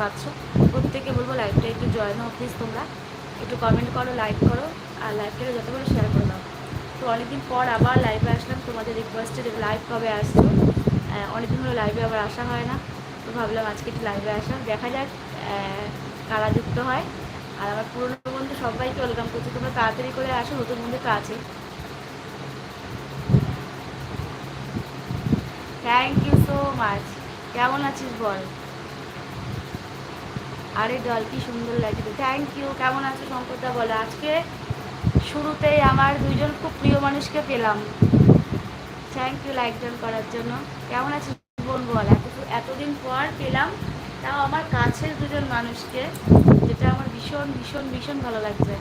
পাচ্ছ। প্রত্যেকে বলব লাইভটা একটু জয়েন হও প্লিজ তোমরা। একটু কমেন্ট করো লাইক করো, আর লাইভটাকে যত বড় শেয়ার করে দাও। তো অনেকদিন পর আবার লাইভে আসলাম, তোমাদের রিকোয়েস্টে যে লাইভ কবে আসছো? অনেকদিন হলো লাইভে আবার আসা হয় না। তো ভাবলাম আজকে একটু লাইভে আসা। দেখা যাক কারা যুক্ত হয়। আর আমার পুরনো বন্ধু সবাইকে ওয়েলকাম করছি। তোমরা তাড়াতাড়ি করে আসো, নতুন বন্ধু তো আছে। থ্যাংক ইউ সো মাচ কেমন আছিস বল? আরে ডল কি সুন্দর লাগছে থ্যাংক ইউ কেমন আছো শঙ্করদা? বলো, আজকে শুরুতেই আমার দুইজন খুব প্রিয় মানুষকে পেলাম। থ্যাংক ইউ লাইক ডান করার জন্য। কেমন আছিস বোন বল? এত এতদিন পর পেলাম, তাও আমার কাছের দুজন মানুষকে, যেটা আমার ভীষণ ভীষণ ভীষণ ভালো লাগছে।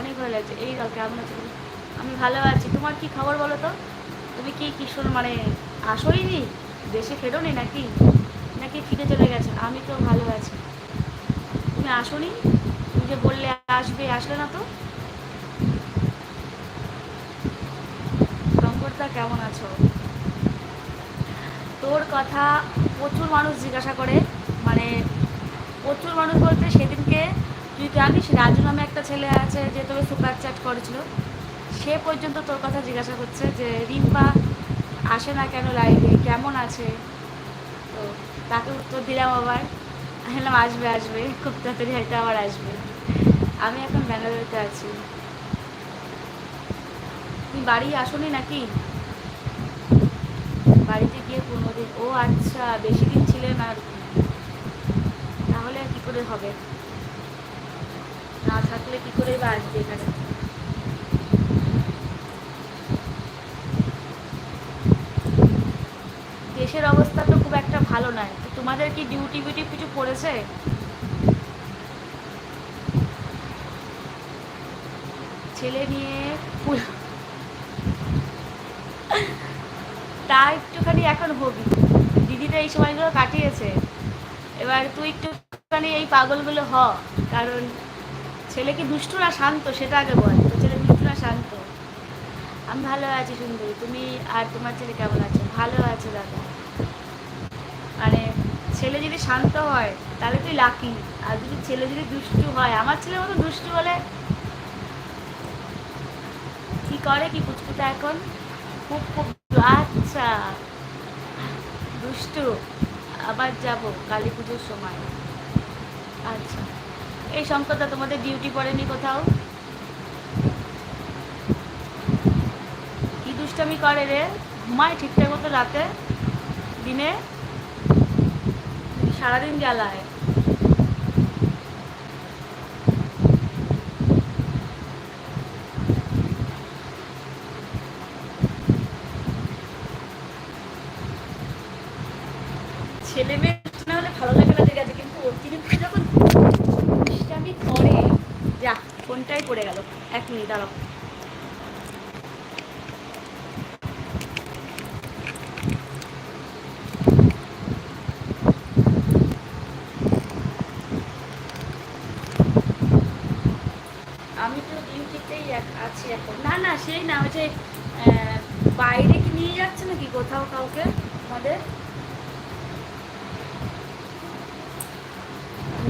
অনেক ভালো লাগছে। এই দল কেমন আছে? আমি ভালো আছি। তোমার কি খবর বলো তো? তুমি কি কিশোর মানে আসোই নি দেশে ফেরোনি নাকি? নাকি ফিরে চলে গেছো? আমি তো ভালো আছি। তুমি আসোনি? তুমি যে বললে আসবে, আসলে না তো? শঙ্করদা, কেমন আছো? তোর কথা প্রচুর মানুষ জিজ্ঞাসা করে মানে প্রচুর মানুষ বলতে সেদিনকে তুই জানিস, রাজু নামে একটা ছেলে আছে যে তোকে সুপার চ্যাট করেছিল। সে পর্যন্ত তোর কথা জিজ্ঞাসা করছে যে, রিম্পা, আসে না কেন লাইভে কেমন আছে? তো তাকে উত্তর দিলাম আবার। বললাম আসবে আসবে। খুব তাড়াতাড়ি হয়তো আবার আসবে। আমি এখন ব্যাঙ্গালোরতে আছি। তুমি বাড়ি আসোনি নাকি? বাড়িতে গিয়ে পনেরো দিন ও আচ্ছা বেশি দিন ছিলেন আর তাহলে আর কি করে হবে? না থাকলে কি করে বা আসবে এখানে? দেশের অবস্থা তো খুব একটা ভালো নয়। তোমাদের কি ডিউটি বিউটি কিছু পড়েছে? ছেলে নিয়ে তা একটুখানি এখন হবি। দিদিটা এই সময়গুলো কাটিয়েছে। এবার তুই একটুখানি এই পাগলগুলো হ। কারণ ছেলে কি দুষ্টু না শান্ত? সেটা আগে বল। তো ছেলে দুষ্টু না শান্ত? আমি ভালো আছি সুন্দরী। তুমি আর তোমার ছেলে কেমন আছো? ভালো আছে দাদা। মানে ছেলে যদি শান্ত হয়, তাহলে তুই লাকি আর যদি ছেলে যদি দুষ্টু হয়, আমার ছেলের মতো দুষ্টু বলে কি করে কি কুচকুটা এখন? খুব খুব আচ্ছা। দুষ্টু। আবার যাব কালী পুজোর সময়। আচ্ছা। এই শঙ্করদা, তোমাদের ডিউটি পড়েনি কোথাও? কি দুষ্টামি করে রে? ঘুমায় ঠিকঠাক মতো রাতে? দিনে? সারাদিন জ্বালায়। ছেলে মেয়ে না হলে ভালো লাগে না, ঠিক আছে, কিন্তু অতিরিক্ত যখন করে যা ফোনটাই পড়ে গেল। এক মিনিট, দাঁড়াও আমি তো ডিউটিতেই এক- আছি এখন না না সেই না ওই যে আহ, বাইরে কি নিয়ে যাচ্ছে কাউকে আমাদের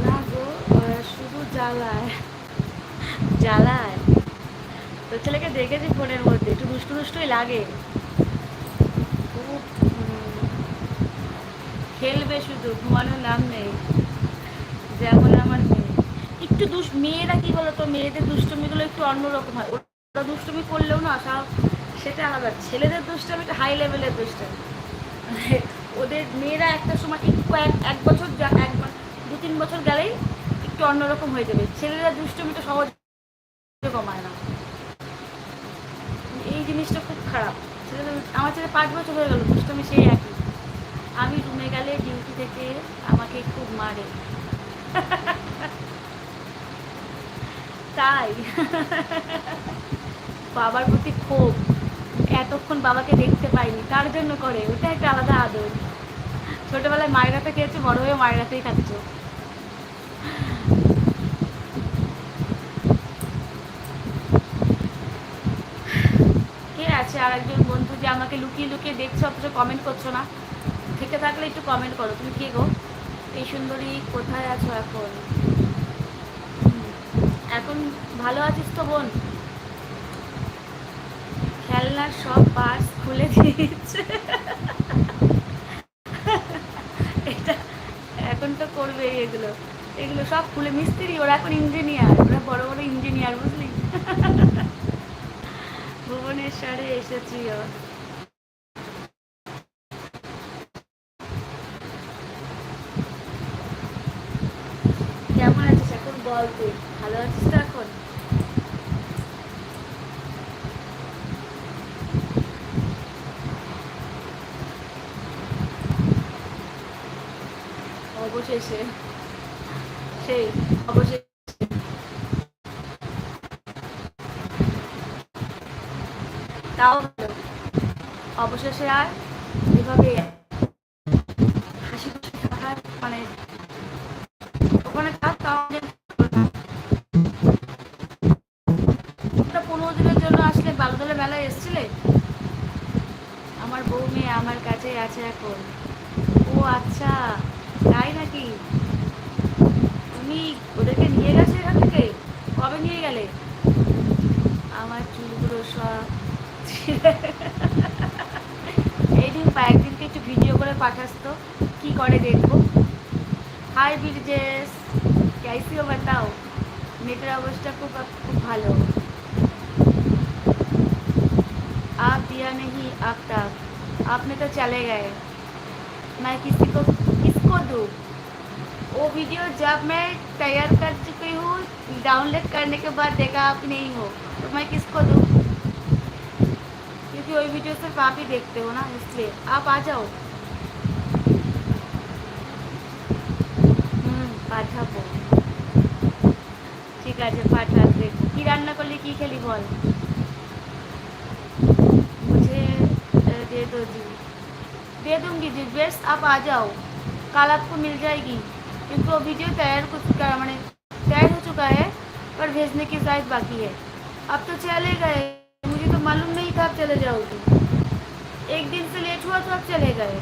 না গো শুধু জ্বালায়। জ্বালায়? তো ছেলেকে দেখেছি ফোনের মধ্যে, একটু দুষ্টু দুষ্টুই লাগে। খেলবে শুধু, ঘুমানোর নাম নেই। যেমন আমার মেয়ে। একটু দুষ, মেয়েরা কি বলতো, মেয়েদের দুষ্টুমিগুলো একটু অন্যরকম হয়। ওরা দুষ্টুমি করলেও না সব সেটা আলাদা। ছেলেদের দুষ্টুমিটা হাই লেভেলের দুষ্টুমি ওদের মেয়েরা একটা সময় একটু এক এক বছর এক দু, তিন বছর গেলেই একটু অন্যরকম হয়ে যাবে। ছেলেরা দুষ্টুমিটা সহজে কমায় না। এই জিনিসটা খুব খারাপ। ছেলেদের আমার ছেলে পাঁচ বছর হয়ে গেল দুষ্টমি সেই একই। আমি রুমে গেলে ডিউটি থেকে আমাকে খুব মারে। তাই। বাবার প্রতি ক্ষোভ। এতক্ষণ বাবাকে দেখতে পাইনি, তার জন্য করে, ওটা একটা আলাদা আদর। ছোটবেলায় মায়েরাতে খেয়েছে, বড় হয়ে মায়েরাতেই খাচ্ছ আছে আর একজন বন্ধু যে আমাকে লুকিয়ে লুকিয়ে দেখছ, অথচ কমেন্ট করছ না? থেকে থাকলে একটু কমেন্ট করো, তুমি কে গো? এই সুন্দরী কোথায় আছো এখন? এখন ভালো আছিস তো বোন? খেলনার সব পার্টস খুলে দিয়েছে। এটা এখন তো করবে এগুলো। এগুলো সব খুলে, মিস্ত্রি, ওরা এখন ইঞ্জিনিয়ার ওরা বড় বড় ইঞ্জিনিয়ার বুঝলি? ভুবনেশ্বরে এসেছি। কেমন আছিস এখন বল তুই ভালো আছিস তো এখন অবশেষে। সেই অবশেষে। তাও অবশেষে আর এভাবে आपने तो चले गए मैं किसी को किसको दूँ वो वीडियो जब मैं तैयार कर चुकी हूँ डाउनलोड करने के बाद देखा आप नहीं हो तो मैं किसको दूँ क्योंकि वही वीडियो सिर्फ आप ही देखते हो ना इसलिए आप आ जाओ হুম পাঠাবো ঠিক আছে পাঠাতে কি রান্না করলি কি খেলি বল मुझे अ, दे दो जी दे दूंगी जी बेस्ट आप आ जाओ कल आपको मिल जाएगी क्योंकि वो वीडियो तैयार कुछ का मैंने तैयार हो चुका है पर भेजने की शायद बाकी है अब तो चले गए मुझे तो मालूम नहीं था आप चले जाओगे एक दिन से लेट हुआ तो आप चले गए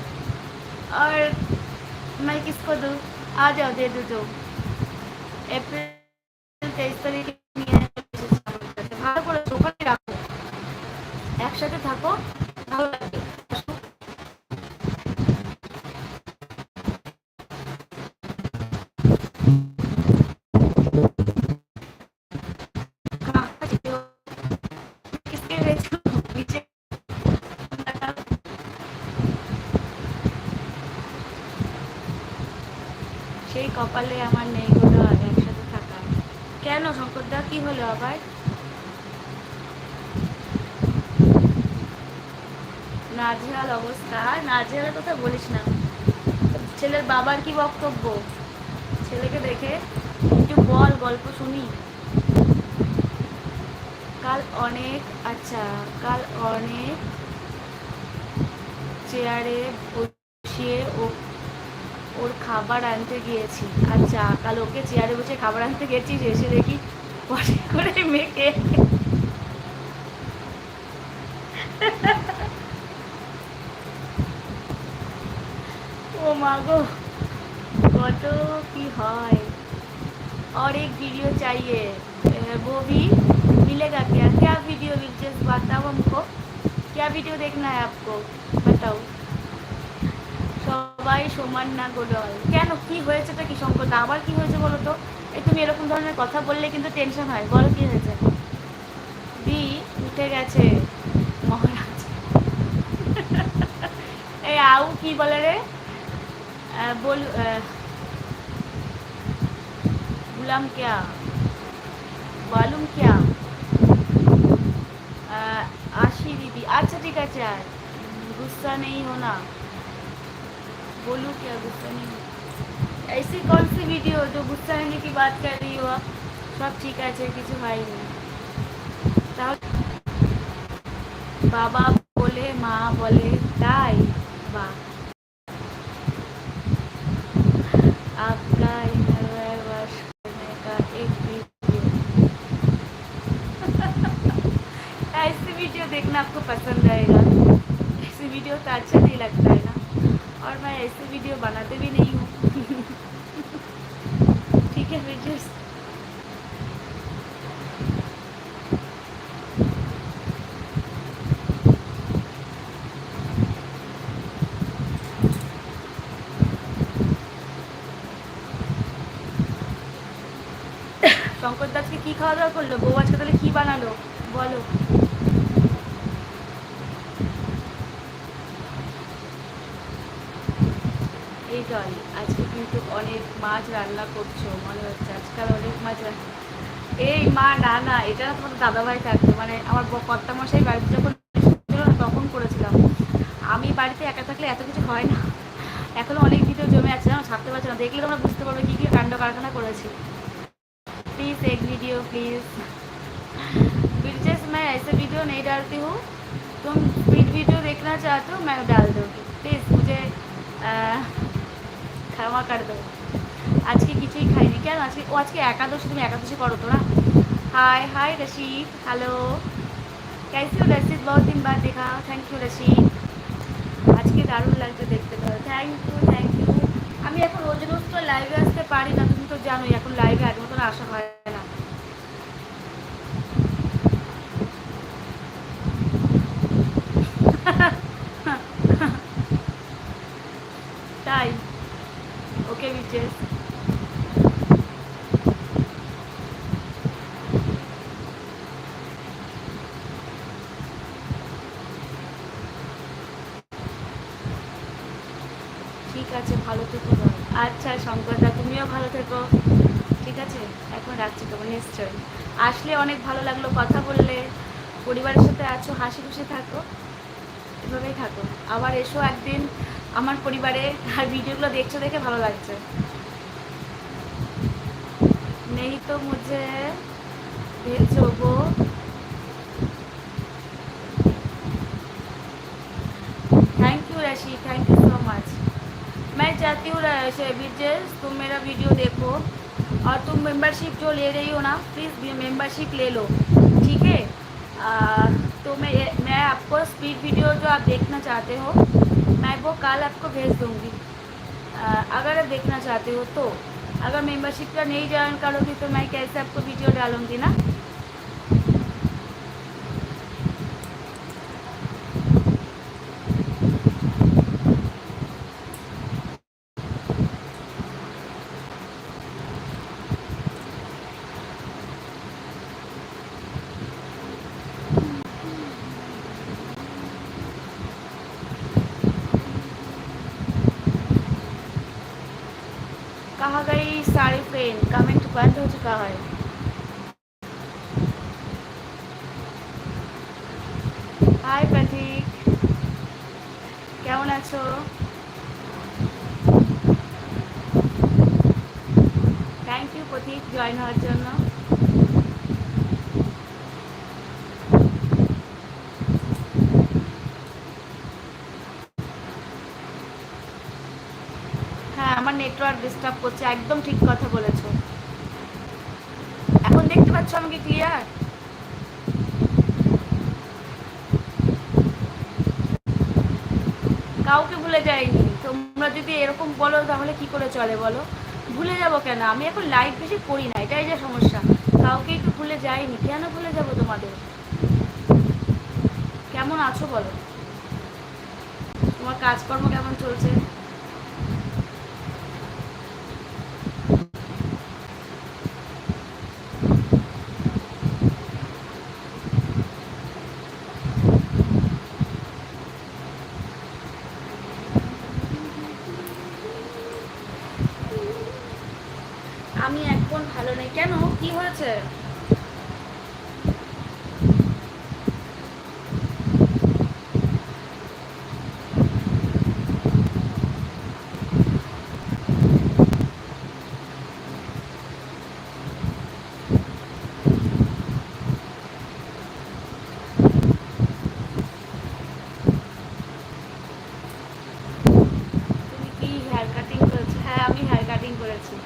और मैं किसको दूँ आ जाओ दे दो जो এপ্রিল তেইশ তারিখে নিয়ে এসেছি আমার কাছে। ভালো করে দোকানে রাখো একসাথে থাকো ভালো লাগে কপালে আমার নেই কোনো একসাথে থাকা। কেন শঙ্করদা? কি হলো আবার? নাজেহাল অবস্থা। নাজেহালের কথা বলিস না। ছেলের বাবার কি বক্তব্য? ছেলেকে দেখে একটু বল, গল্প শুনি। কাল অনেক আচ্ছা কাল অনেক চেয়ারে বসিয়ে ও ওর খাবার আনতে গিয়েছি আচ্ছা কাল ওকে চেয়ারে বসে খাবার আনতে গেছিস এসে দেখি পরে করে মেখে ও মা গো কত কি হয় और एक वीडियो चाहिए अ, वो भी मिलेगा क्या क्या वीडियो दिलचस्प बताओ हमको क्या वीडियो देखना है आपको बताओ সবাই সমান না গোলল কেন? কি হয়েছে তো কি সংকট আবার কি হয়েছে বলো তো? এই তুমি এরকম ধরনের কথা বললে কিন্তু টেনশন হয়। বলো কি হয়েছে? বি উঠে গেছে মহারাজ। এই আউ কি বলে রে? বল গুলাম ক্যা? বালুম ক্যা? আশি দিদি আচ্ছা ঠিক আছে, আর গুসা নেই হোনা बोलूँ क्या गुस्सा नहीं ऐसी कौन सी वीडियो जो गुस्सा होने की बात कर रही हो सब ठीक है किसी भाई ने। बाबा बोले, माँ बोले ताई बा ऐसे वीडियो बनाते भी नहीं हूँ ठीक है फिर just শঙ্কর দাসকে কি খাওয়া দাওয়া করলো এই জল আজকে কিন্তু অনেক মাছ রান্না করছো মনে হচ্ছে আজকাল অনেক মাছ রান্না এই মা না না এটা না তোমার দাদাভাই থাকতো মানে আমার ব- কর্তামশাই বাড়িতে যখন ছিল না তখন করেছিলাম আমি বাড়িতে একা থাকলে এত কিছু হয় না এখনো অনেক ভিডিও জমে আছে না ছাড়তে পারছি না দেখলে তোমরা বুঝতে পারবে কী কী কাণ্ড কারখানা করেছি प्लीज़ एक वीडियो प्लीज़ ब्रिजेश मैं ऐसे वीडियो नहीं डालती हूँ तुम स्पीड वीडियो देखना चाहते हो मैं डाल दूँगी प्लीज़ मुझे আহ, ক্ষমা কর দো আজকে কিছুই খাইনি কেন আজকে ও আজকে একাদশী তুমি একাদশী করো তো না হাই হাই রশিদ হ্যালো कैसी हो रशीद बहुत दिन बाद देखा थैंक यू रशीद আজকে দারুণ লাগছে দেখতে পারো থ্যাংক ইউ থ্যাংক ইউ আমি এখন রোজ রোজ তো লাইভে আসতে পারি না তুমি তো জানোই এখন লাইভে আগের মতন আসা হয় থেকো ঠিক আছে এখন রাখছি তোমার নিশ্চয়ই আসলে অনেক ভালো লাগলো কথা বললে পরিবারের সাথে আছো হাসি খুশি থাকো এভাবেই থাকো আবার এসো একদিন আমার পরিবারে আর ভিডিওগুলো দেখছো দেখে ভালো লাগছে নেই তো মুঝে भेजो वो thank you Rashi thank you so much मैं चाहती हूँ विजेश तुम मेरा वीडियो देखो। और तुम मेंबरशिप जो ले रही हो ना प्लीज़ मेंबरशिप ले लो। ठीक है? तो मैं मैं आपको स्पीड वीडियो जो आप देखना चाहते हो, मैं वो कल आपको भेज दूँगी। अगर आप देखना चाहते हो तो। अगर मेंबरशिप का नहीं ज्वाइन करोगी तो मैं कैसे आपको वीडियो डालूँगी ना? রাখা হয়। হাই প্রতীক কেমন আছো? থ্যাংক ইউ প্রতীক জয়েন হওয়ার জন্য। হ্যাঁ, নেটওয়ার্ক ডিস্টার্ব করছে, একদম ঠিক কথা বলেছ। আমাকে ক্লিয়ার কাউকে ভুলে যায়নি তোমরা যদি এরকম বলো, তাহলে কি করে চলে বলো? ভুলে যাব কেন? আমি এখন লাইভ বেশি করি না, এটাই যে সমস্যা। কাউকে একটু ভুলে যাইনি, কেন ভুলে যাব তোমাদের? কেমন আছো বলো? তোমার কাজকর্ম কেমন চলছে আমি এখন ভালো নেই কেন কি হয়েছে তুমি কি হেয়ার কাটিং করেছ হ্যাঁ আমি হেয়ার কাটিং করেছি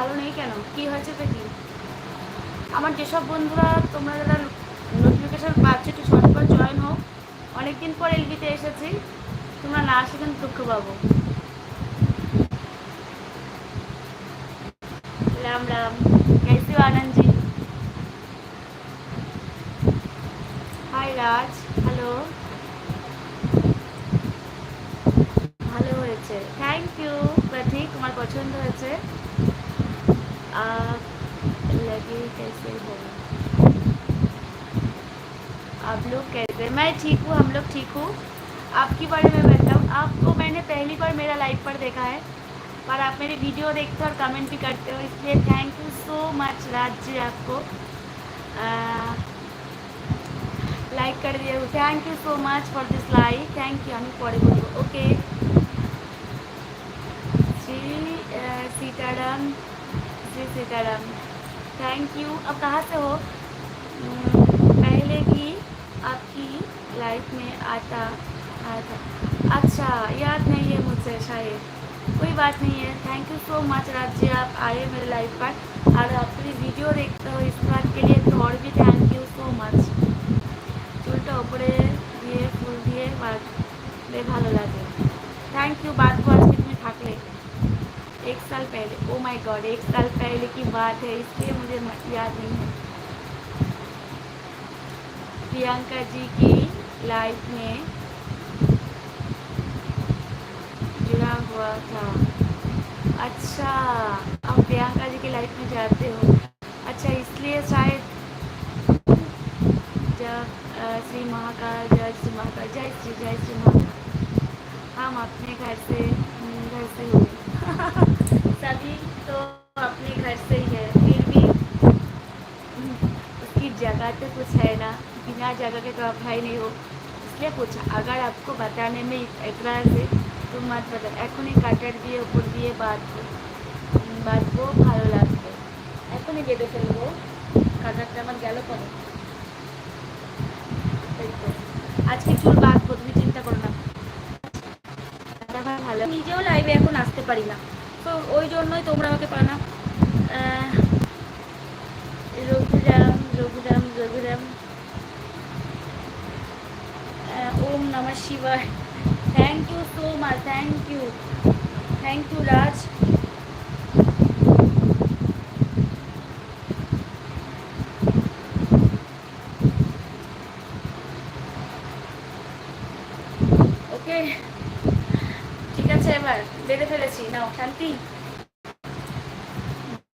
ভালো নেই কেন কি হয়েছে তো কি আমার যেসব বন্ধুরা তোমরা যারা নোটিফিকেশান পাচ্ছ একটু ঝটপট জয়েন হোক অনেকদিন পর এলবিতে এসেছি তোমরা না আসে কিন্তু দুঃখ পাবো রাম রাম कैसे हो आनंद जी হাই রাজ मैं ठीक हूँ, हम लोग ठीक हूँ। आपकी बारे में बताऊँ आपको तो मैंने पहली बार मेरा लाइव पर देखा है, पर आप मेरी वीडियो देखते हो और कमेंट भी करते हो, इसलिए thank you so much Raj ji आपको। लाइक कर दिया। हूँ thank you so much for this like thank you हम पढ़े बोलो okay ji Sitaram ji Sitaram thank you अब कहाँ से हो? हम्म, पहले की आपकी लाइफ में आता आया था अच्छा याद नहीं है मुझसे शायद कोई बात नहीं है thank you so much Raj ji आप आए मेरे लाइफ पर और आप मेरी वीडियो देखते हो इस बात के लिए तो और भी थैंक यू सो मच চুলটা ওপরে দিয়ে ফুল দিয়ে বাঁধলে ভালো লাগে थैंक यू बात को आज में থাকলে एक साल पहले ओ माय गॉड एक साल पहले की बात है इसलिए मुझे म- याद नहीं है प्रियंका जी की लाइफ में जुड़ा हुआ था। अच्छा आप प्रियंका जी की लाइफ में जाते हो। अच्छा इसलिए शायद जब श्री महाकाल, जय श्री महाकाल, जय श्री जय श्री महाकाल। हम अपने घर से घर से हुए। सभी तो अपने घर से ही है, फिर भी उसकी जगह तो कुछ है ना। बिना जगह के तो आप भाई नहीं हो इसलिए पूछा अगर आपको बताने में एतराज है तो मत बता এখনই কাটার দিয়ে উপর দিয়ে বাঁধবো উম, বাঁধবো ভালো লাগবে এখনই বেঁধে ফেলবো কাটারটা আমার গেল পরে এই তো। আজকে চুল বাঁধবো তুমি চিন্তা করো না দাদা ভাই ভালো নিজেও লাইভে এখন আসতে পারি না তো ওই জন্যই তোমরা আমাকে পাও না আহ, রঘুরাম রঘুরাম রঘুরাম ওম শিবায়। Thank you so much thank you thank you Raj okay ঠিক আছে, এবার বেঁধে ফেলেছি। নাও, শান্তি।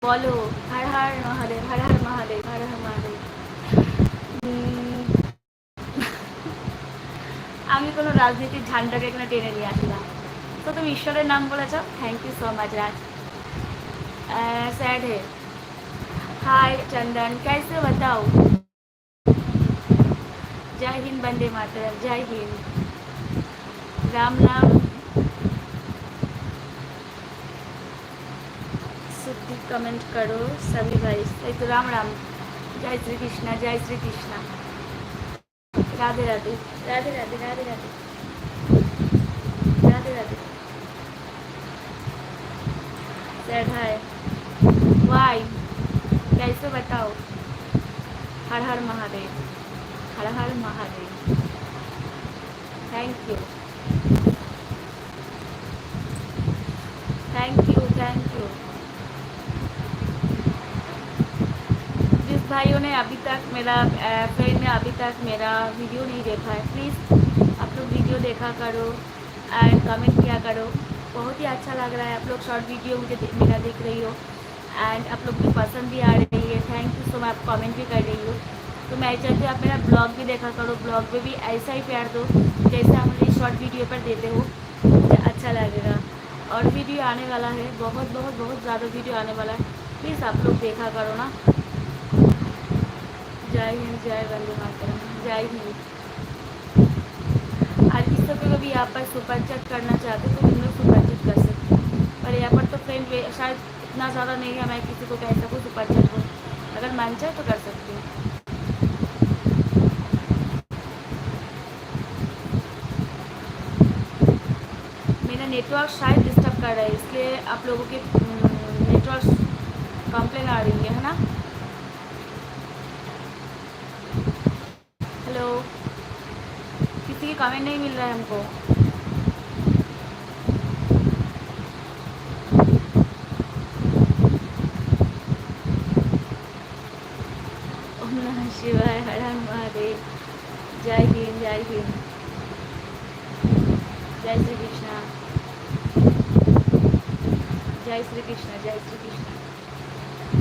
বলো। রাজনীতির ঝান্ডাকে এখানে টেনে নিয়ে আসলাম তো তুমি ঈশ্বরের নাম বলেছ thank you so much Raj sad है हाय चंदन कैसे बताओ जय हिंद वंदे मातरम जय हिंद राम नाम शुद्धि कमेंट करो सभी भाई এই তো রাম রাম জয় শ্রী কৃষ্ণ জয় শ্রী কৃষ্ণ রাধে রাধে রাধে রাধে রাধে राधे राधे सैड हाय वाई कैसे बताओ Har Har Mahadev. Har Har Mahadev. Thank you thank you thank you जिस भाइयों ने अभी तक मेरा फ्रेंड ने अभी तक मेरा वीडियो नहीं देखा है प्लीज़ आप लोग वीडियो देखा करो। एंड कमेंट किया करो। बहुत ही अच्छा लग रहा है। आप लोग शॉर्ट वीडियो मुझे मेरा देख रही हो। एंड आप लोग की पसंद भी आ रही है। थैंक यू सो मैं आप कमेंट भी कर रही हूँ। तो मैं चाहती हूँ आप मेरा ब्लॉग भी देखा करो। ब्लॉग में भी ऐसा ही प्यार दो, जैसे आप मुझे शॉर्ट वीडियो पर देते हो। मुझे अच्छा लगेगा। और वीडियो आने वाला है। बहुत बहुत बहुत ज़्यादा वीडियो आने वाला है। प्लीज़ आप लोग देखा करो ना। जय हिंद, जय वंदे मातरम। जय हिंद। सबको भी यहाँ पर सुपर चेक करना चाहते हो तो तुम लोग सुपर चेक कर सकते हो। पर यहाँ पर तो फ्रेंड शायद इतना ज़्यादा नहीं है, मैं किसी को कह सकूँ सुपर चेक को। अगर मान जाए तो कर सकती हूँ। मेरा नेटवर्क शायद डिस्टर्ब कर रहा है, इसलिए आप लोगों के नेटवर्क कंप्लेन आ रही है ना? कमेंट नहीं मिल रहा है हमको। शिवाय, हर हर महादेव। जय हिंद जय हिंद जय श्री कृष्णा। जय श्री कृष्ण, जय श्री कृष्ण।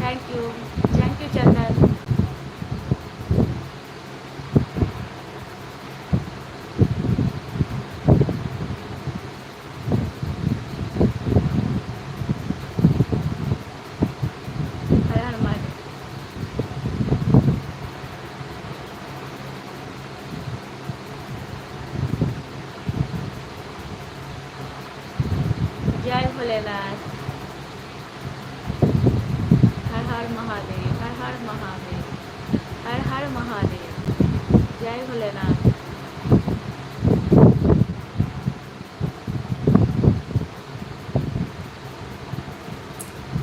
थैंक यू चंदन हर हर महादेव जय भोलेनाथ हर हर महादेव हर हर महादेव हर हर महादेव जय Bholenath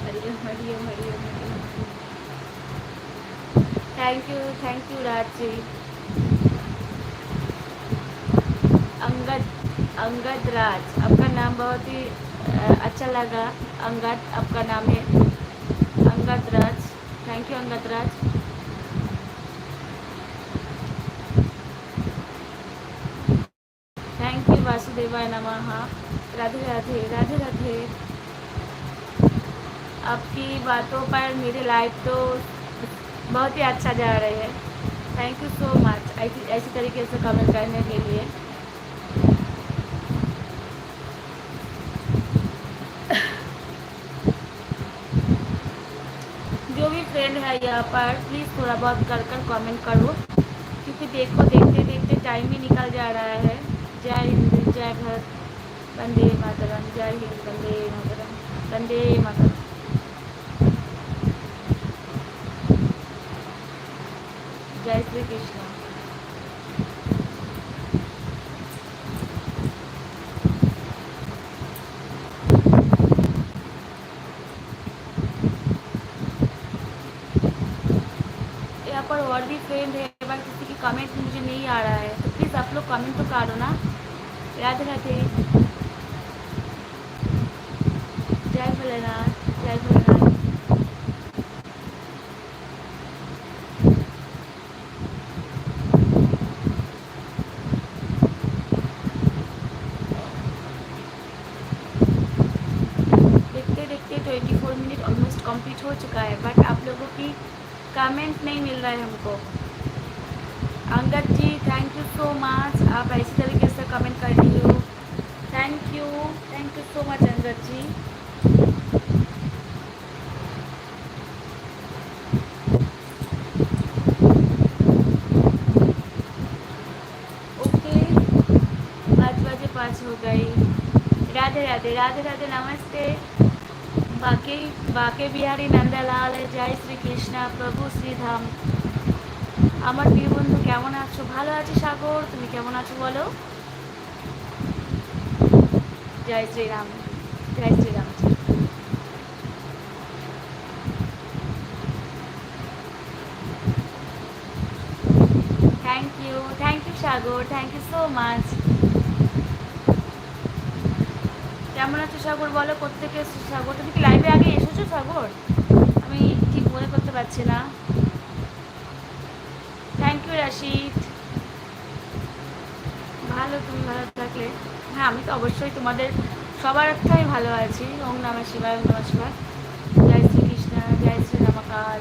Hariom Hariom Hariom Hariom thank you thank you Raj ji Angad Angad Raj आपका नाम बहुत ही अच्छा लगा अंगद आपका नाम है Angad Raj thank you Angad Raj thank you वासुदेवाय नमः राधे राधे राधे राधे आपकी बातों पर मेरे लाइफ तो बहुत ही अच्छा जा रही है। थैंक यू सो मच ऐसी ऐसी तरीके से कमेंट करने के लिए। जो भी फ्रेंड है यहाँ पर प्लीज़ थोड़ा बहुत कर कर कमेंट करो। क्योंकि देखो, देखते देखते टाइम ही निकल जा रहा है। जय हिंद, जय भारत। वंदे मातरम, जय हिंद, वंदे मातरम। वंदे मातरम। जय यहाँ पर और भी फ्रेंड है किसी की कमेंट मुझे नहीं आ रहा है तो प्लीज़ आप लोग कमेंट तो करो ना। राधे राधे जय भोलेनाथ जय भोलेनाथ देखते देखते twenty four minute almost complete हो चुका है बट आप लोगों की कमेंट नहीं मिल रहा है हमको। Angad ji thank you so much आप ऐसी तरीके से कमेंट कर रही हो। Thank you thank you so much Angad ji. Okay पाँच बजे पाँच हो गई राधे राधे राधे राधे, नमस्ते. बाकी, बाके बिहारी नंदालाल, जय श्री कृष्णा, प्रभु श्री धाम আমার প্রিয় বন্ধু, কেমন আছো? ভালো আছি সাগর, তুমি কেমন আছো বলো? জয় শ্রীরাম জয় Shriram. Thank you thank you Sagar thank you so much কেমন আছো সাগর বলো? কোথেকে সাগর? তুমি কি লাইভে আগে এসেছ সাগর? আমি ঠিক মনে করতে পারছি না। রাশিদ ভালো, তুমি ভালো থাকলে। হ্যাঁ আমি তো অবশ্যই তোমাদের সবার একটা আমি ভালো আছি। ওম নমঃ শিবায়, ওম নমঃ শিবায়। জয় শ্রীকৃষ্ণ, জয় শ্রী রামাকাল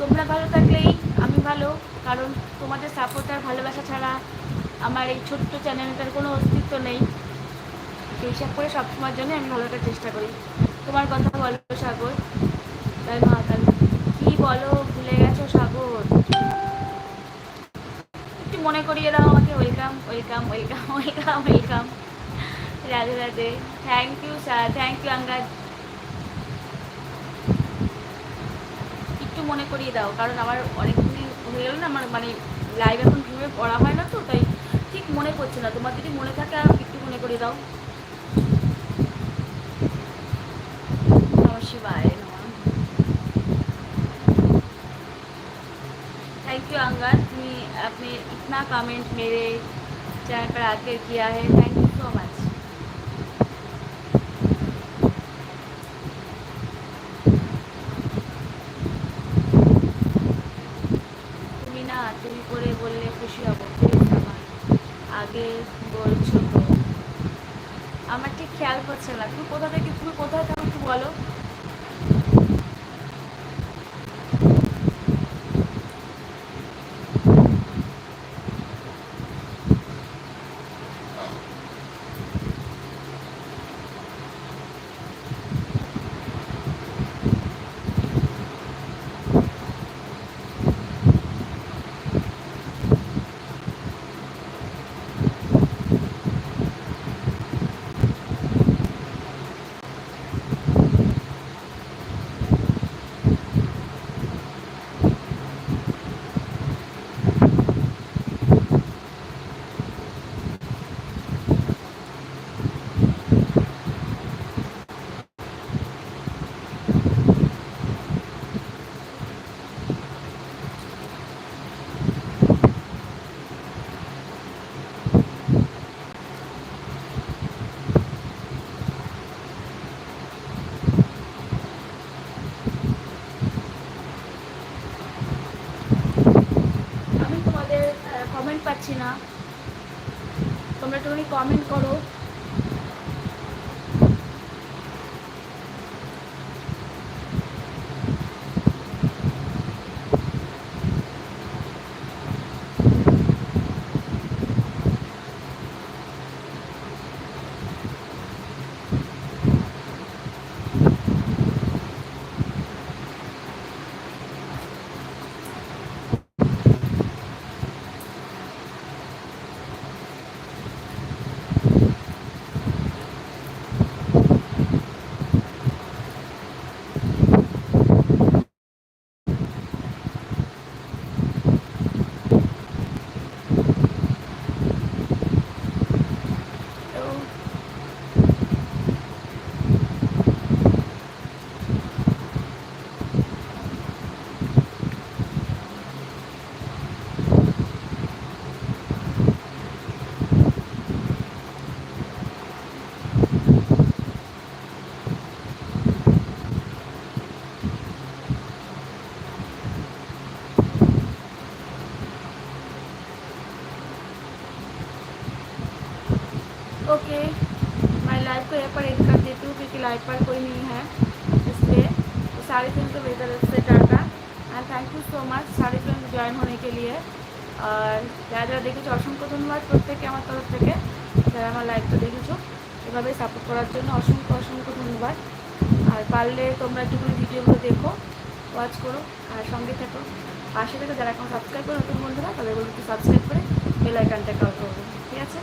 তোমরা ভালো থাকলেই আমি ভালো, কারণ তোমাদের সাপোর্ট আর ভালোবাসা ছাড়া আমার এই ছোট্ট চ্যানেলটার কোনো অস্তিত্ব নেই। সেই হিসাব করে সবসময়ের জন্য আমি ভালো চেষ্টা করি। তোমার কথা বলো, সাগর। জয় মহাকাল কি বলো? সাগর। একটু মনে করিয়ে দাও আমাকে welcome welcome welcome welcome welcome Radhe Radhe. Thank you sir thank you আঙ্গাজ একটু মনে করিয়ে দাও, কারণ আমার অনেকদিন হয়ে গেল না, আমার মানে লাইভ এখন ভিউয়ে পড়া হয় না তো, তাই ঠিক মনে পড়ছে না। তোমার যদি মনে থাকে একটু মনে করিয়ে দাও। নমস্কার आपने इतना कमेंट मेरे चैनल पर आकर किया है थैंक यू सो मच তুমি না তুমি করে বললে খুশি হব প্লিজ আমার আগে বলছো তো আমার ঠিক খেয়াল করছে না তুমি কোথা থেকে তুমি কোথায় থাকো একটু বলো देती हूँ क्योंकि लाइव पर कोई नहीं है इसलिए तो साढ़े तीन को बेहतर से tata and thank you so much साढ़े तीन জয়েন होने के लिए আর যারা যারা দেখেছো অসংখ্য ধন্যবাদ প্রত্যেকে আমার তরফ থেকে যারা আমার লাইভটা দেখেছো এভাবে সাপোর্ট করার জন্য অসংখ্য অসংখ্য ধন্যবাদ আর পারলে তোমরা একটুখানি ভিডিওগুলো দেখো ওয়াচ করো আর সঙ্গে থেকো পাশে থেকে যারা এখন সাবস্ক্রাইব করে নতুন বন্ধুরা তাদের বলতে সাবস্ক্রাইব করে বেল আইকনটা কল করবে ঠিক আছে